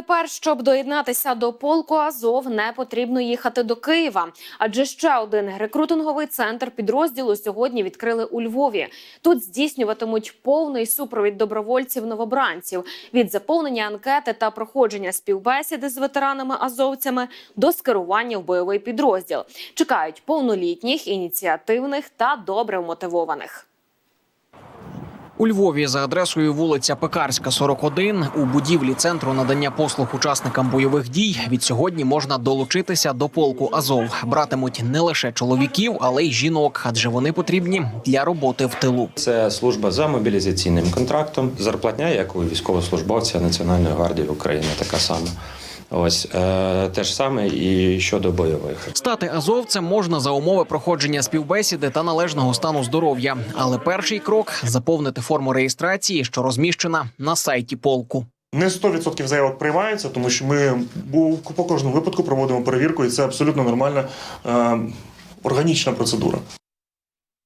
Тепер, щоб доєднатися до полку Азов, не потрібно їхати до Києва, адже ще один рекрутинговий центр підрозділу сьогодні відкрили у Львові. Тут здійснюватимуть повний супровід добровольців новобранців від заповнення анкети та проходження співбесіди з ветеранами азовцями до скерування в бойовий підрозділ. Чекають повнолітніх, ініціативних та добре вмотивованих. У Львові за адресою вулиця Пекарська, 41, у будівлі центру надання послуг учасникам бойових дій від сьогодні можна долучитися до полку Азов. Братимуть не лише чоловіків, але й жінок, адже вони потрібні для роботи в тилу. Це служба за мобілізаційним контрактом. Зарплатня, як у військовослужбовця Національної гвардії України, така сама. Ось е, те ж саме і щодо бойових. Стати азовцем можна за умови проходження співбесіди та належного стану здоров'я. Але перший крок заповнити форму реєстрації, що розміщена на сайті полку. Не 100% заявок приймається, тому що ми бу- по кожному випадку проводимо перевірку, і це абсолютно нормальна е, органічна процедура.